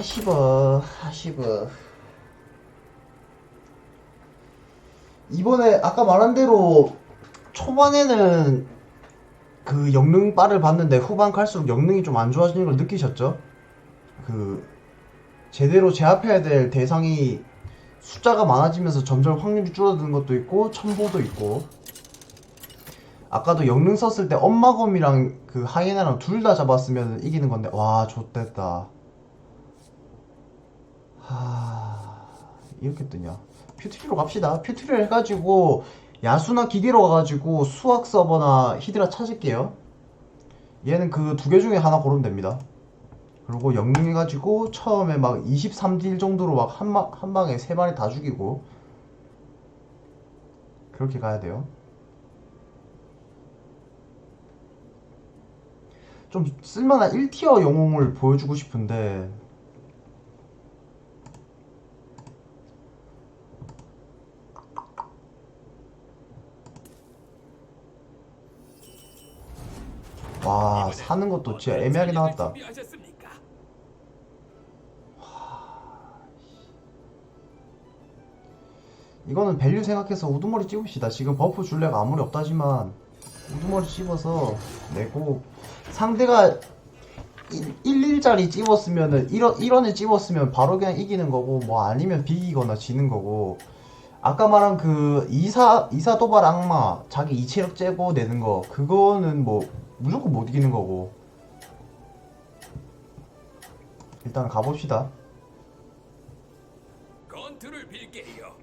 아시버 아시버 이번에 아까 말한 대로 초반에는 그 영능 바를 봤는데 후반 갈수록 영능이 좀 안 좋아지는 걸 느끼셨죠? 그 제대로 제압해야 될 대상이 숫자가 많아지면서 점점 확률이 줄어드는 것도 있고 첨보도 있고. 아까도 영능 썼을 때 엄마검이랑 그 하이에나랑 둘 다 잡았으면 이기는 건데 와 좆됐다 하... 이렇게 뜨냐 퓨트리로 갑시다. 퓨트리를 해가지고 야수나 기계로 가가지고 수학 서버나 히드라 찾을게요. 얘는 그 두 개 중에 하나 고르면 됩니다. 그리고 영능해가지고 처음에 막 23딜 정도로 막 한 한 방에 세 마리 다 죽이고 그렇게 가야 돼요. 좀 쓸만한 1티어 영웅을 보여주고 싶은데 와 사는 것도 진짜 애매하게 나왔다? 이거는 밸류 생각해서 우두머리 찝읍시다 지금 버프 줄래가 아무리 없다지만 우두머리 찝어서 내고 상대가 1, 1짜리 찝었으면은 1원, 1원에 찝었으면 바로 그냥 이기는 거고 뭐 아니면 비기거나 지는 거고 아까 말한 그 이사 이사 도발 악마 자기 이체력 째고 내는 거 그거는 뭐 무조건 못 이기는 거고. 일단 가봅시다. 건투를 빌게요.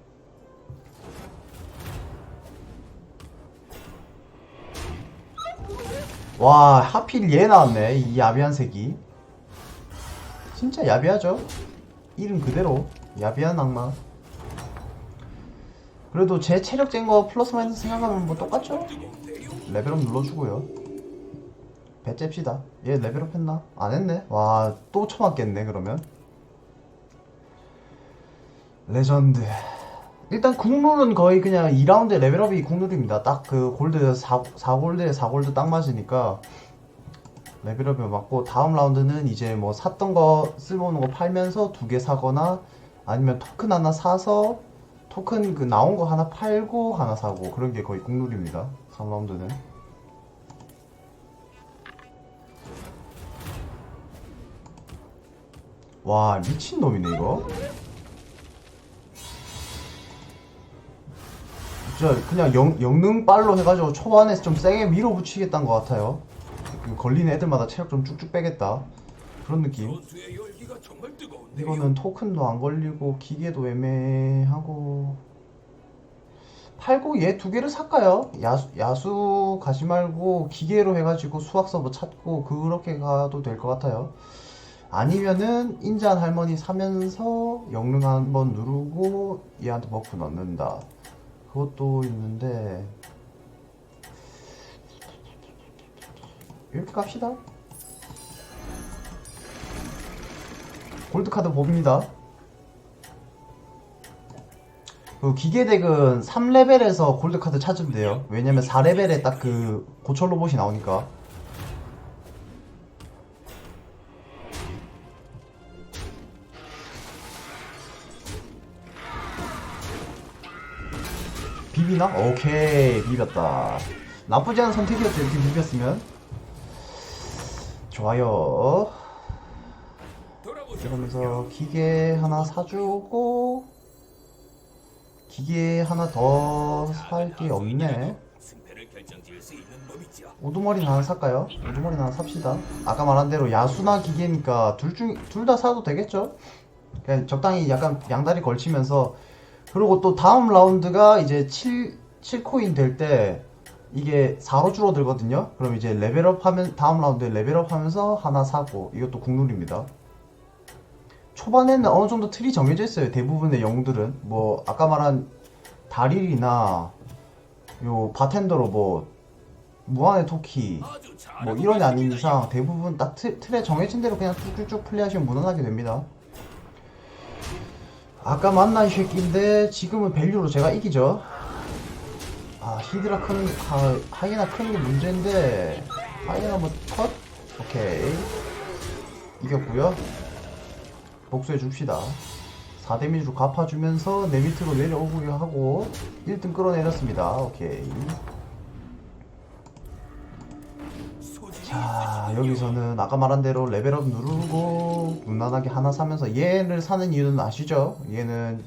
와 하필 얘 나왔네 이 야비한 색이 진짜 야비하죠? 이름 그대로 야비한 악마. 그래도 제 체력 짠거 플러스 마이너스 생각하면 뭐 똑같죠? 레벨업 눌러주고요 배 잽시다 얘 레벨업 했나? 안 했네 와 또 처맞겠네 그러면 레전드 일단 국룰은 거의 그냥 2라운드 레벨업이 국룰입니다. 딱 그 골드 4, 4골드에 4골드 딱 맞으니까 레벨업이 맞고 다음 라운드는 이제 뭐 샀던 거 쓸모없는 거 팔면서 두 개 사거나 아니면 토큰 하나 사서 토큰 그 나온 거 하나 팔고 하나 사고 그런 게 거의 국룰입니다. 3라운드는. 와 미친놈이네 이거. 진짜 그냥 영, 영능 빨로 해가지고 초반에 좀 세게 밀어붙이겠다는 것 같아요. 그 걸리는 애들마다 체력 좀 쭉쭉 빼겠다. 그런 느낌. 이거는 토큰도 안 걸리고 기계도 애매하고 팔고 얘 두 개를 살까요? 야수, 야수 가지 말고 기계로 해가지고 수학 서버 찾고 그렇게 가도 될 것 같아요. 아니면은 인자한 할머니 사면서 영능 한번 누르고 얘한테 버프 넣는다. 그것도 있는데 이렇게 갑시다. 골드카드 봅니다. 그 기계덱은 3레벨에서 골드카드 찾으면 돼요. 왜냐면 4레벨에 딱 그 고철 로봇이 나오니까. 비비나? 오케이 비볐다. 나쁘지 않은 선택이었죠 이렇게 비볐으면. 좋아요. 이러면서 기계 하나 사주고 기계 하나 더 살 게 없네. 우두머리 하나 살까요? 우두머리 하나 삽시다 아까 말한 대로 야수나 기계니까 둘 중 둘 다 사도 되겠죠? 그냥 적당히 약간 양다리 걸치면서 그리고 또 다음 라운드가 이제 7, 7코인 될 때 이게 4로 줄어들거든요 그럼 이제 레벨업 하면 다음 라운드에 레벨업 하면서 하나 사고 이것도 국룰입니다 초반에는 어느 정도 틀이 정해져 있어요. 대부분의 영웅들은 뭐 아까 말한 다릴이나 요 바텐더로 뭐 무한의 잘. 뭐 이런 게 아닌 이상 대부분 딱 틀, 틀에 정해진 대로 그냥 쭉쭉쭉 플레이하시면 무난하게 됩니다. 아까 만난 새끼인데 지금은 밸류로 제가 이기죠. 아 히드라 큰 하, 하이에나 크는 게 문제인데 하이에나 뭐 컷? 오케이 이겼고요. 복수해 줍시다 4데미지로 갚아주면서 내 밑으로 내려오고 하고 1등 끌어내렸습니다 오케이 자 여기서는 아까 말한 대로 레벨업 누르고 무난하게 하나 사면서 얘를 사는 이유는 아시죠? 얘는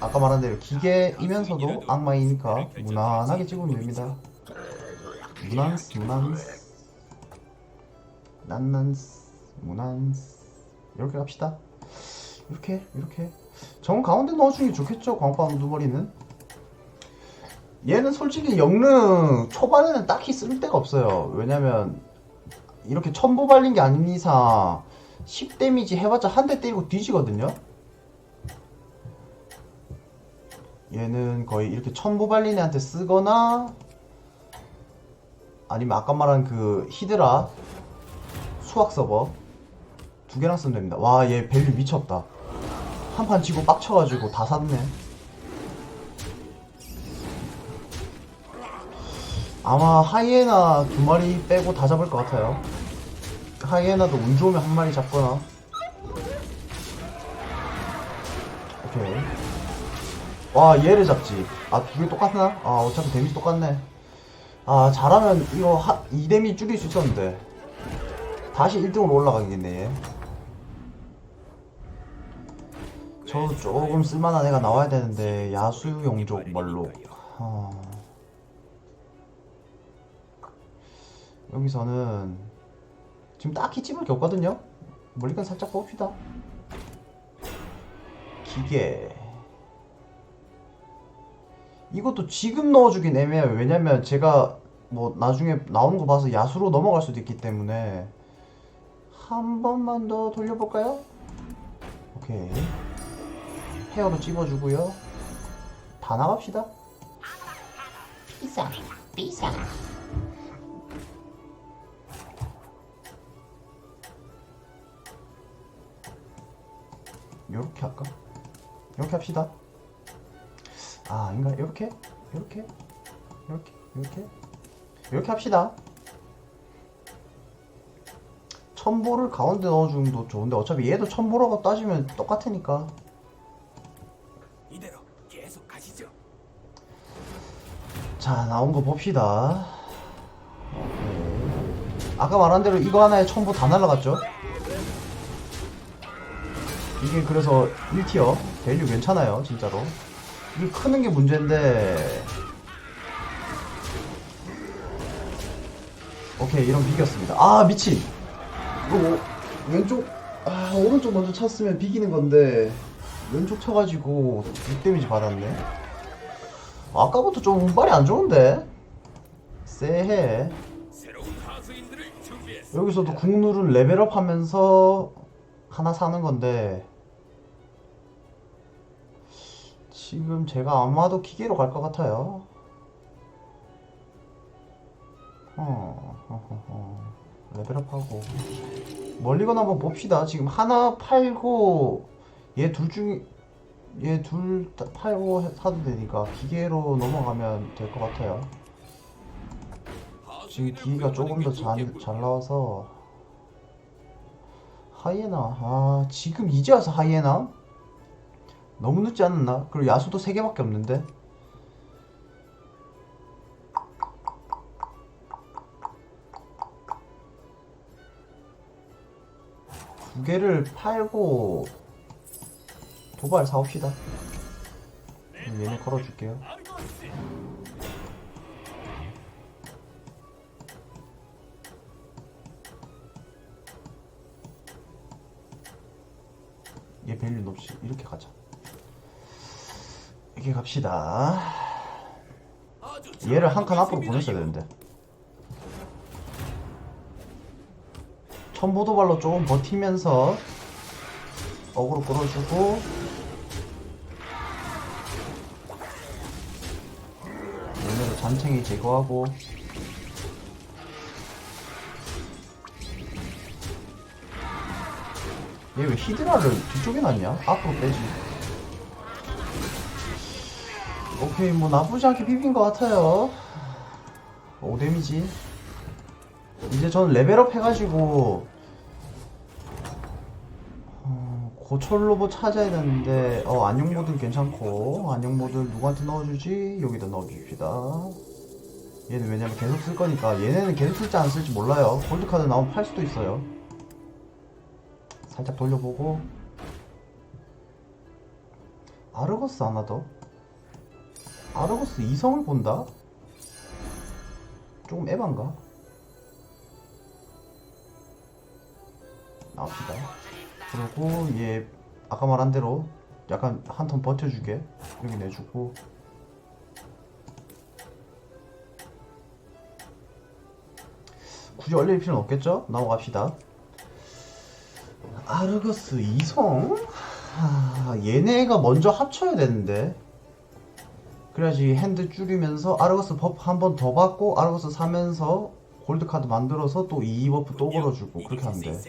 아까 말한 대로 기계이면서도 악마이니까 무난하게 찍으면 됩니다. 무난스 무난스. 난난스 무난스. 이렇게 갑시다. 이렇게 이렇게. 정 가운데 넣어주는 게 좋겠죠 광빵 두머리는? 얘는 솔직히 영능 초반에는 딱히 쓸 데가 없어요. 왜냐면 이렇게 첨보 발린 게 아닌 이상 10 데미지 해봤자 한 대 때리고 뒤지거든요? 얘는 거의 이렇게 첨보 발린 애한테 쓰거나 아니면 아까 말한 그 히드라 수학 서버 두 개랑 쓰면 됩니다. 와 얘 밸류 미쳤다. 한판 지고 빡쳐가지고 다 샀네. 아마 하이에나 두 마리 빼고 다 잡을 것 같아요 하이에나도 운 좋으면 한 마리 잡거나. 오케이. 와 얘를 잡지. 아 두 개 똑같나? 아 어차피 데미지 똑같네. 아 잘하면 이거 하, 2데미지 줄일 수 있었는데. 다시 1등으로 올라가겠네 얘. 저 조금 쓸만한 애가 나와야 되는데 야수 용족 멀로. 어... 여기서는 지금 딱히 찝을 게 없거든요. 멀리건 살짝 봅시다. 기계. 이것도 지금 넣어주긴 애매해요. 왜냐면 제가 뭐 나중에 나오는 거 봐서 야수로 넘어갈 수도 있기 때문에. 한 번만 더 돌려볼까요? 오케이. 헤어로 찝어주고요. 다 나갑시다. 비상, 비상. 요렇게 할까? 요렇게 합시다 아 아닌가? 요렇게? 요렇게? 요렇게? 요렇게? 요렇게 합시다 첨보를 가운데 넣어주는 것도 좋은데 어차피 얘도 첨보라고 따지면 똑같으니까 이대로 계속 가시죠. 자 나온 거 봅시다 오케이. 아까 말한 대로 이거 하나에 첨보 다 날라갔죠? 이게 그래서 1티어 밸류 괜찮아요 진짜로. 이게 크는 게 문제인데. 오케이 이런 비겼습니다. 아 미친! 이거 뭐, 왼쪽 아 오른쪽 먼저 쳤으면 비기는 건데 왼쪽 쳐가지고 6데미지 받았네. 아까부터 좀 운발이 안 좋은데? 쎄해. 여기서도 국룰은 레벨업 하면서 하나 사는 건데 지금 제가 아마도 기계로 갈 것 같아요. 어, 어허허. 레벨업하고. 멀리건 한번 봅시다. 지금 하나 팔고 얘 둘 중 얘 둘 팔고 해- 사도 되니까 기계로 넘어가면 될 것 같아요. 지금 기계가 조금 더 잘 잘 나와서. 하이에나. 아 지금 이제 와서 하이에나 너무 늦지 않았나? 그리고 야수도 3개밖에 없는데. 두 개를 팔고 도발 사옵시다. 얘네 걸어줄게요. 얘 밸류 없이 이렇게 가자 이렇게 갑시다. 얘를 한 칸 앞으로 보냈어야 되는데. 첨보도발로 조금 버티면서 어그로 끌어주고. 얘네를 잔챙이 제거하고. 얘 왜 히드라를 뒤쪽에 놨냐? 앞으로 빼지 오케이 뭐 나쁘지 않게 비빈 것 같아요. 5데미지. 이제 저는 레벨업 해가지고 어, 고철 로봇 찾아야 되는데 어 안녕 모드 괜찮고 안녕 모드 누구한테 넣어주지? 여기다 넣어줍시다. 얘는 왜냐면 계속 쓸 거니까. 얘네는 계속 쓸지 안 쓸지 몰라요. 골드 카드 나오면 팔 수도 있어요. 살짝 돌려보고. 아르거스 하나 더 아르거스 이성을 본다? 조금 에반가? 나옵시다 그리고 얘 아까 말한 대로 약간 한 턴 버텨주게 여기 내주고 굳이 얼릴 필요는 없겠죠? 넘어갑시다 아르거스 이성? 하, 얘네가 먼저 합쳐야 되는데 그래야지 핸드 줄이면서 아르거스 버프 한 번 더 받고 아르거스 사면서 골드 카드 만들어서 또이 버프 또 걸어주고 그렇게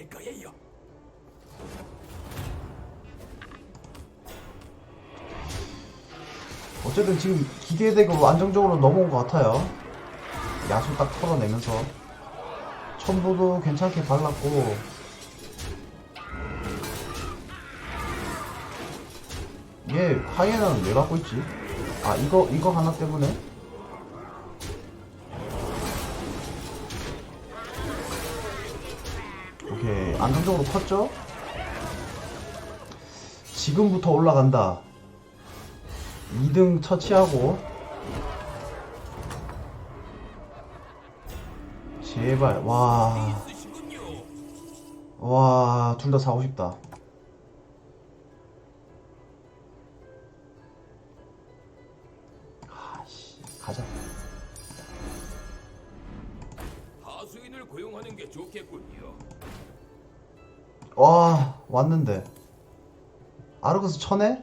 거예요. 어쨌든 지금 기계덱으로 안정적으로 넘어온 것 같아요. 야수 딱 털어내면서 첨보도 괜찮게 발랐고 얘 하이에나는 왜 갖고 있지? 아 이거 이거 하나 때문에? 오케이 안정적으로 컸죠? 지금부터 올라간다 2등 처치하고 제발 와 쓰시군요. 와, 둘 다 사고 싶다. 가자. 하수인을 고용하는 게 좋겠군요. 와, 왔는데. 아르거스 쳐내?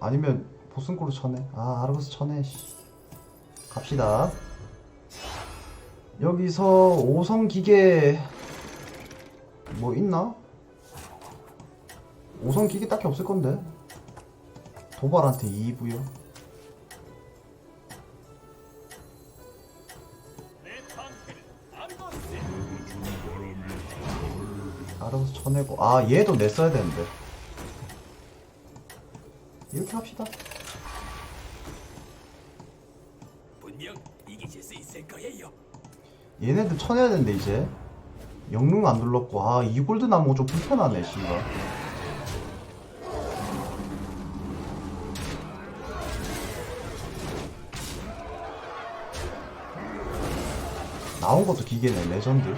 아니면 보슨코로 쳐내? 아, 아르거스 쳐내, 씨. 갑시다. 여기서 5성 기계 뭐 있나? 5성 기계 딱히 없을 건데. 도발한테 2부요. 알아서 쳐내고 아 얘도 냈어야 되는데 이렇게 합시다 분명 이기실 수 있을 거예요. 얘네들 쳐내야 되는데 이제 영능 안 눌렀고 아 이 골드 남은 거좀 불편하네 씨가 나온 것도 기계네 레전드.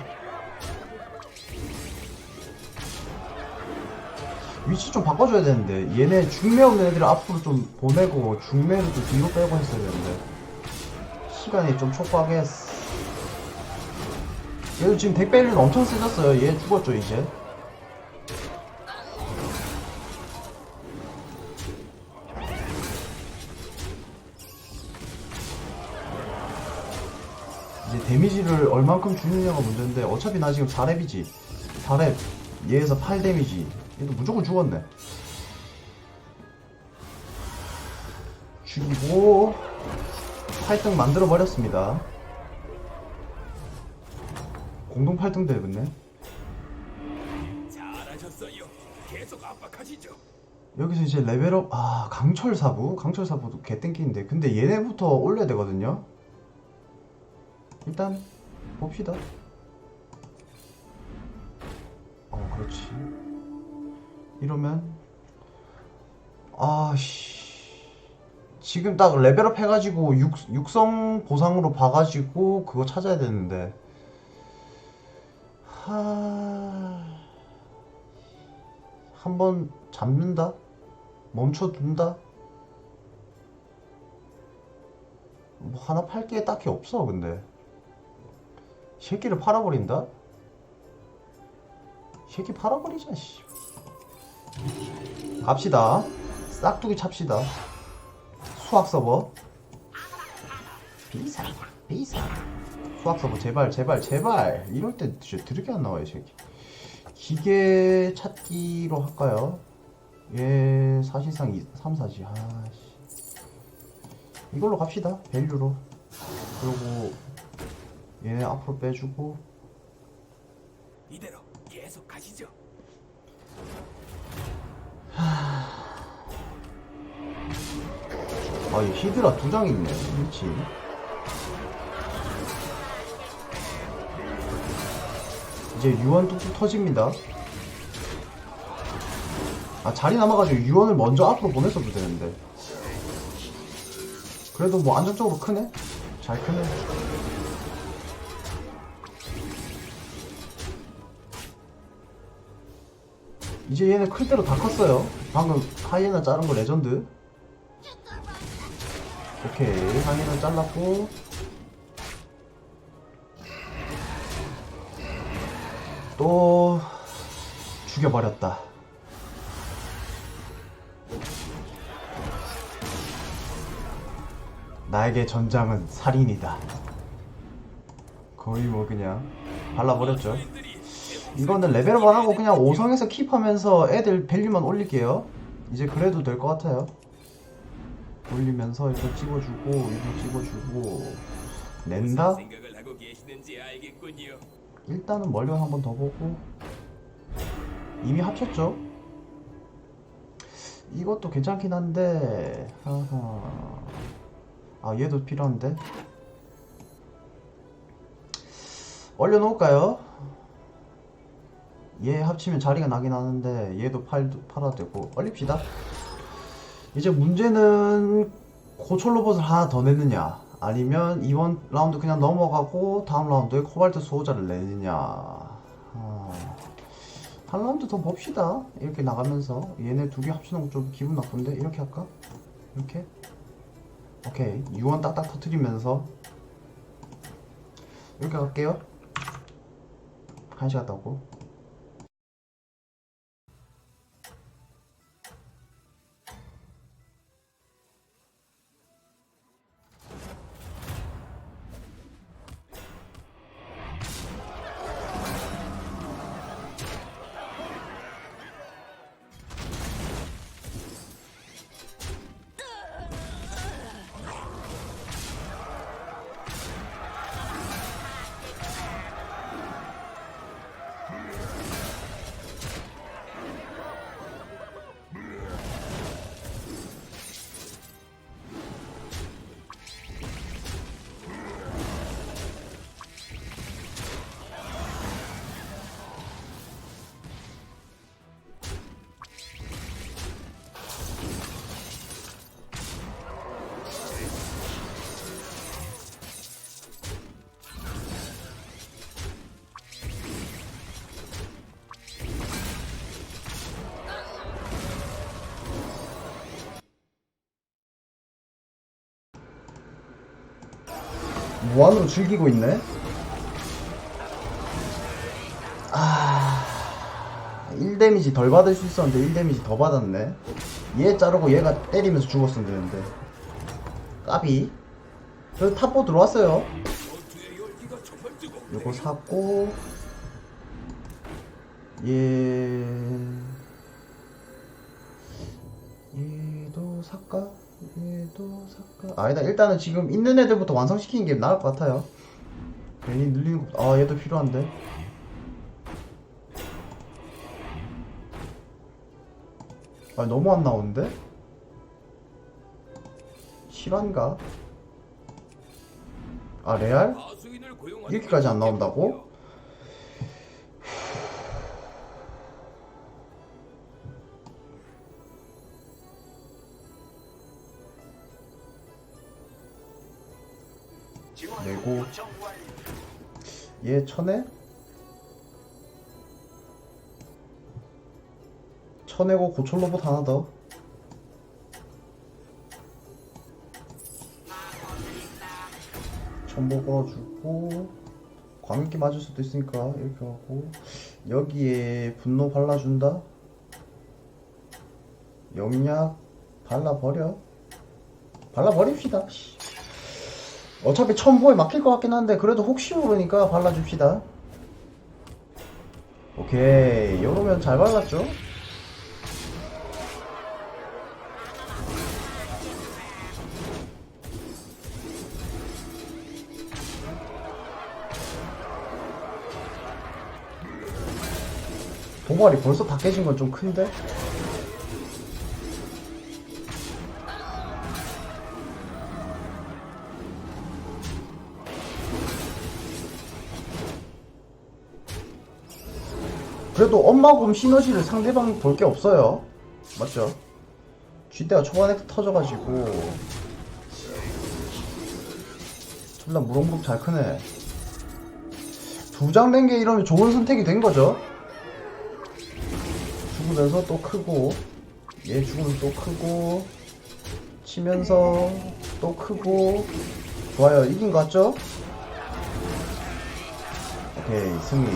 위치 좀 바꿔줘야 되는데 얘네 중매 없는 애들 앞으로 좀 보내고 중매를 좀 뒤로 빼고 했어야 되는데. 시간이 좀 촉박했어 얘도 지금 덱벨리는 엄청 세졌어요. 얘 죽었죠 이제 데미지를 얼만큼 주느냐가 문제인데 어차피 나 지금 4렙이지. 4렙 얘에서 8 데미지. 얘도 무조건 죽었네. 죽이고 8등 만들어 버렸습니다. 공동 8등 되겠네. 여기서 이제 레벨업 아 강철 사부? 강철 사부도 개 땡기인데. 근데 얘네부터 올려야 되거든요 일단 봅시다. 어 그렇지. 이러면 아씨. 지금 딱 레벨업 해가지고 육, 육성 보상으로 봐가지고 그거 찾아야 되는데. 하... 한번 잡는다? 멈춰둔다? 뭐 하나 팔 게 딱히 없어 근데 새끼를 팔아버린다? 새끼 팔아버리자 씨. 갑시다. 싹두기 찹시다. 수학 서버. 비상 비상. 수학 서버 제발 제발 제발. 이럴 때 진짜 드럽게 안 나와요 이 새끼. 기계 찾기로 할까요? 예 사실상 3, 4지 아씨. 이걸로 갑시다. 밸류로. 그리고 얘네 앞으로 빼주고 이대로 계속 가시죠. 아, 이 히드라 두 장 있네. 미치. 이제 유언 뚝뚝 터집니다. 아, 자리 남아가지고 유언을 먼저 앞으로 보냈어도 되는데. 그래도 뭐 안정적으로 크네? 잘 크네. 이제 얘네 클 대로 다 컸어요. 방금 하이에나 자른 거 레전드. 오케이 하이에나 잘랐고 또 죽여버렸다. 나에게 전장은 살인이다. 거의 뭐 그냥 발라버렸죠. 이거는 레벨업 안 하고 그냥 5성에서 킵하면서 애들 밸류만 올릴게요. 이제 그래도 될 것 같아요. 올리면서 이거 찍어주고 이거 찍어주고 낸다? 일단은 멀리건 한번 더 보고 이미 합쳤죠? 이것도 괜찮긴 한데 하하 아 얘도 필요한데 얼려놓을까요? 얘 합치면 자리가 나긴 하는데 얘도 팔, 팔아도 되고. 얼립시다. 이제 문제는 고철 로봇을 하나 더 내느냐? 아니면 이번 라운드 그냥 넘어가고 다음 라운드에 코발트 수호자를 내느냐? 아, 한 라운드 더 봅시다. 이렇게 나가면서. 얘네 두 개 합치는 거 좀 기분 나쁜데? 이렇게 할까? 이렇게? 오케이. 유언 딱딱 터트리면서. 이렇게 갈게요. 한시 갔다 오고 무한으로 즐기고 있네. 아, 1데미지 덜 받을 수 있었는데 1데미지 더 받았네. 얘 자르고 얘가 때리면서 죽었으면 되는데. 까비. 그래도 탑보 들어왔어요. 요거 샀고, 얘, 얘도 살까? 얘도 살까? 아니다, 일단은 지금 있는 애들부터 완성시키는 게 나을 것 같아요. 괜히 늘리는 거, 아, 얘도 필요한데. 아, 너무 안 나오는데? 실화인가? 아, 레알? 고용하는 이렇게까지 안 나온다고? 얘 쳐내? 쳐내고 고철 로봇 하나 더 천보 걸어주고 광기 맞을 수도 있으니까 이렇게 하고 여기에 분노 발라준다 영약 발라버려 발라버립시다 씨. 어차피 천보에 막힐 것 같긴 한데 그래도 혹시 모르니까 발라줍시다 오케이 이러면 잘 발랐죠? 도발이 벌써 다 깨진 건 좀 큰데? 그래도 엄마곰 시너지를 상대방 볼게 없어요. 맞죠? 쥐대가 초반에 터져가지고 존나 무럭무럭 잘 크네. 두 장 된 게 이러면 좋은 선택이 된 거죠. 죽으면서 또 크고 얘 죽으면 또 크고 치면서 또 크고 좋아요 이긴 거 같죠? 오케이 승리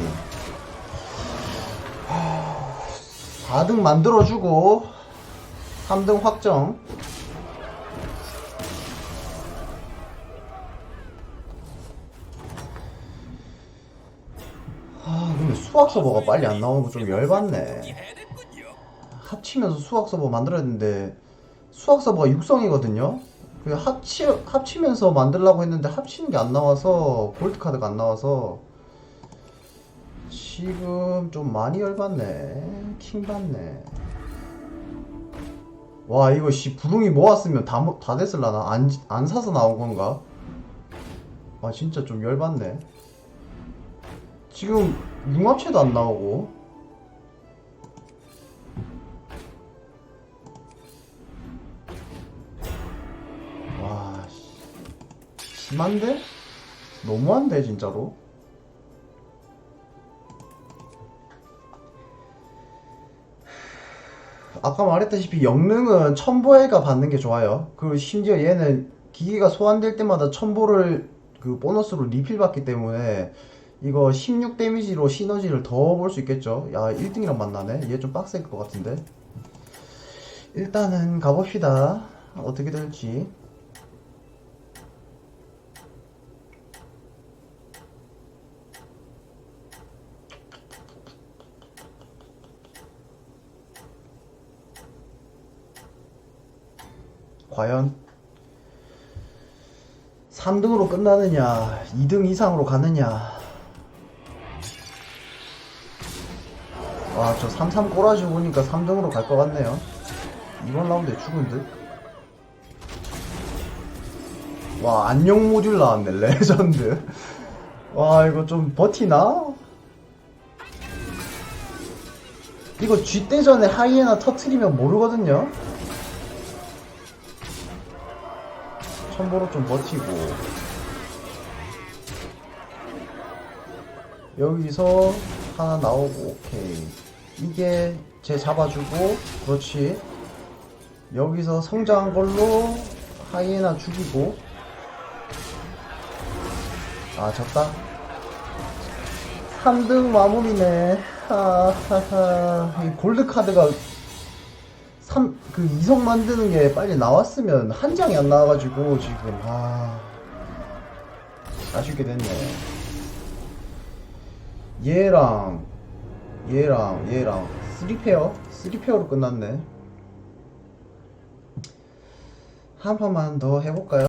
4등 만들어주고 3등 확정 아 근데 수학 서버가 빨리 안 나오는 거 좀 열받네. 합치면서 수학 서버 만들어야 되는데 수학 서버가 육성이거든요 그 합치, 합치면서 만들려고 했는데 합치는 게 안 나와서 골드 카드가 안 나와서 지금 좀 많이 열받네 킹 받네 와 이거 씨 부릉이 모았으면 다, 모- 다 됐을라나 안, 안 사서 나온 건가 아 진짜 좀 열받네 지금 융합체도 안 나오고 와, 씨. 심한데? 너무한데, 진짜로? 아까 말했다시피 영능은 첨보애가 받는 게 좋아요. 그리고 심지어 얘는 기기가 소환될 때마다 첨보를 그 보너스로 리필 받기 때문에 이거 16 데미지로 시너지를 더 볼 수 있겠죠. 야, 1등이랑 만나네. 얘 좀 빡셀 것 같은데. 일단은 가봅시다. 어떻게 될지. 과연 3등으로 끝나느냐, 2등 이상으로 가느냐. 와, 저 3-3 꼬라지 보니까 3등으로 갈 것 같네요. 이번 라운드에 죽은 듯. 와, 안녕 모듈 나왔네, 레전드. 와, 이거 좀 버티나? 이거 쥐떼 전에 하이에나 터트리면 모르거든요? 첨보로 좀 버티고. 여기서 하나 나오고 오케이. 이게 쟤 잡아주고 그렇지. 여기서 성장한 걸로 하이에나 죽이고. 아 졌다. 3등 마무리네. 하하하. 이 골드카드가 3, 그 이성 만드는 게 빨리 나왔으면 한 장이 안 나와가지고 지금 아. 아쉽게 됐네. 얘랑 얘랑 얘랑. 3페어? 3페어로 끝났네. 한 판만 더 해볼까요?